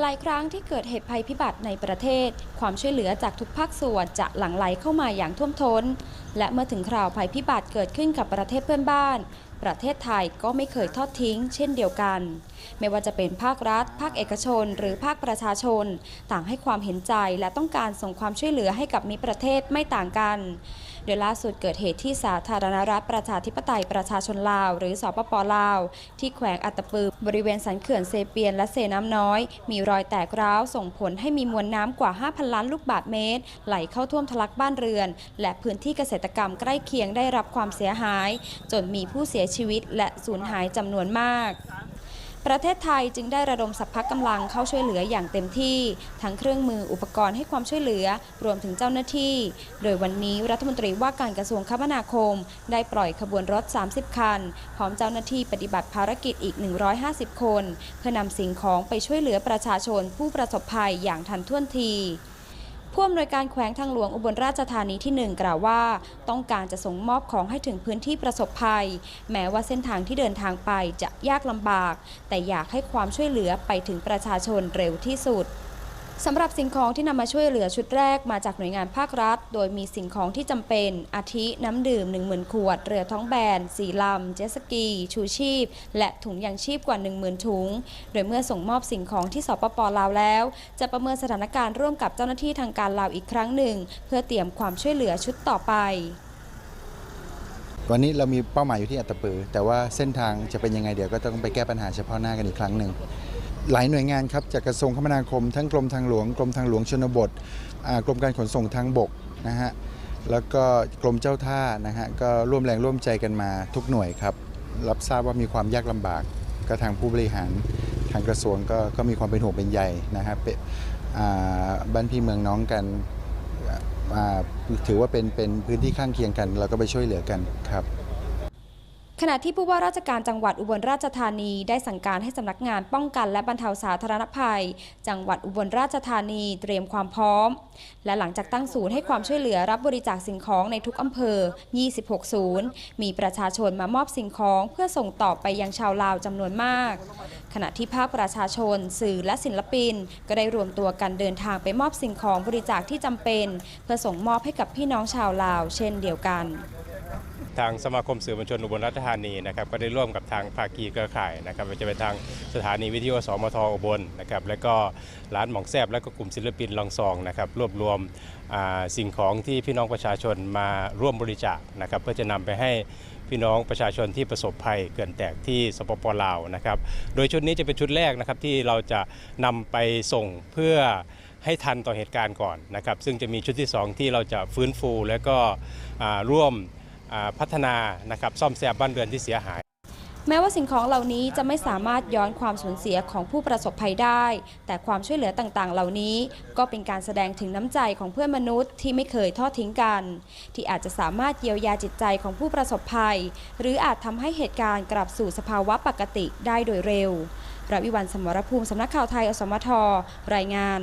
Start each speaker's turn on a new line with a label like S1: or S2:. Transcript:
S1: หลายครั้งที่เกิดเหตุภัยพิบัติในประเทศ ความช่วยเหลือจากทุกภาคส่วนจะหลั่งไหลเข้ามาอย่างท่วมท้น และเมื่อถึงคราวภัยพิบัติเกิดขึ้นกับประเทศเพื่อนบ้าน ประเทศไทยก็ไม่เคยทอดทิ้ง เช่นเดียวกัน ไม่ว่าจะเป็นภาครัฐ ภาคเอกชน หรือภาคประชาชน ต่างให้ความเห็นใจและต้องการส่งความช่วยเหลือให้กับมิตรประเทศไม่ต่างกัน โดยล่าสุดเกิดเหตุที่สาธารณรัฐประชาธิปไตยประชาชนลาว หรือสปปลาว ที่แขวงอัตตปือบริเวณสันเขื่อนเซเปียนและเซน้ำน้อย มีรอยแตกร้าวส่งผลให้มีมวลน้ำกว่า 5,000 ล้านลูกบาศก์เมตร ไหลเข้าท่วมทะลักบ้านเรือน และพื้นที่เกษตรกรรมใกล้เคียงได้รับความเสียหาย จนมีผู้เสียชีวิตและสูญหายจำนวนมาก ประเทศไทยจึงได้ระดมสัพพะกำลังเข้าช่วยเหลืออย่างเต็มที่ ทั้งเครื่องมืออุปกรณ์ให้ความช่วยเหลือ รวมถึงเจ้าหน้าที่ โดยวันนี้รัฐมนตรีว่าการกระทรวงคมนาคม ได้ปล่อยขบวนรถ 30 คัน พร้อมเจ้าหน้าที่ปฏิบัติภารกิจอีก 150 คน เพื่อนำสิ่งของไปช่วยเหลือประชาชนผู้ประสบภัยอย่างทันท่วงที ผู้อำนวยการแขวงทางหลวงอุบลราชธานีที่ 1 กล่าวว่า ต้องการจะส่งมอบของให้ถึงพื้นที่ประสบภัย แม้ว่าเส้นทางที่เดินทางไปจะยากลำบาก แต่อยากให้ความช่วยเหลือไปถึงประชาชนเร็วที่สุด สำหรับสิ่งของที่นำมาช่วยเหลือชุดแรกมาจากหน่วยงานภาครัฐ โดยมีสิ่งของที่จำเป็น อาทิน้ำดื่ม 10,000 ขวด เรือท้องแบนสีลำ เจสกี ชูชีพ และถุงยางชีพกว่า 10,000 ถุง โดยเมื่อส่งมอบสิ่งของที่สปปลาวแล้ว จะประเมินสถานการณ์ร่วมกับเจ้าหน้าที่ทางการลาวอีกครั้งหนึ่ง เพื่อเตรียมความช่วยเหลือชุดต่อไป
S2: วันนี้เรามีเป้าหมายอยู่ที่อัตตปือ แต่ว่าเส้นทางจะเป็นยังไงเดี๋ยวก็ต้องไปแก้ปัญหาเฉพาะหน้ากันอีกครั้งหนึ่ง หลายหน่วยงานครับจากกระทรวงคมนาคม ทั้งกรมทางหลวงกรมทางหลวงชนบทกรมการขนส่งทางบกนะฮะแล้วก็กรมเจ้าท่านะฮะก็ร่วมแรงร่วมใจกันมาทุกหน่วยครับ รับทราบว่ามีความยากลำบากก็ทางผู้บริหารทางกระทรวงก็ก็มีความเป็นห่วงเป็นใยนะฮะเป็นบ้านพี่เมืองน้องกันถือว่าเป็นเป็นพื้นที่ข้างเคียงกัน เราก็ไปช่วยเหลือกันครับ
S1: ขณะที่ผู้ว่าราชการจังหวัดอุบลราชธานีได้สั่งการให้สำนักงานป้องกันและบรรเทาสาธารณภัย จังหวัดอุบลราชธานีเตรียมความพร้อม และหลังจากตั้งศูนย์ให้ความช่วยเหลือรับบริจาคสิ่งของในทุกอำเภอ 26 ศูนย์ มีประชาชนมามอบสิ่งของเพื่อส่งต่อไปยังชาวลาวจำนวนมาก ขณะที่ภาคประชาชน สื่อและศิลปิน ก็ได้รวมตัวกันเดินทางไปมอบสิ่งของบริจาคที่จำเป็น เพื่อส่งมอบให้กับพี่น้องชาวลาว เช่นเดียวกัน
S3: ทางสมาคมสื่อมวลชนอุบลราชธานีนะครับก็ได้ร่วมกับทางภาคีเครือข่ายนะครับจะเป็นทางสถานีวิทยุสมทอุบลนะครับและก็ร้านหมองแซบและก็กลุ่มศิลปินลองซองนะครับรวบรวมสิ่งของที่พี่น้องประชาชนมาร่วมบริจาคนะครับเพื่อจะนำไปให้พี่น้องประชาชนที่ประสบภัยเกินแตกที่สปปลาวนะครับโดยชุดนี้จะเป็นชุดแรกนะครับที่เราจะนำไปส่งเพื่อให้ทันต่อเหตุการณ์ก่อนนะครับซึ่งจะมีชุดที่สองที่เราจะฟื้นฟูและก็ร่วม พัฒนานะครับซ่อมแซมบ้านเรือนที่เสียหาย
S1: แม้ว่าสิ่งของเหล่านี้จะไม่สามารถย้อนความสูญเสียของผู้ประสบภัยได้ แต่ความช่วยเหลือต่างๆ เหล่านี้ ก็เป็นการแสดงถึงน้ำใจของเพื่อนมนุษย์ที่ไม่เคยทอดทิ้งกัน ที่อาจจะสามารถเยียวยาจิตใจของผู้ประสบภัย หรืออาจทำให้เหตุการณ์กลับสู่สภาวะปกติได้โดยเร็วรวิวันสมรภูมิสำนักข่าวไทยอสมทรายงาน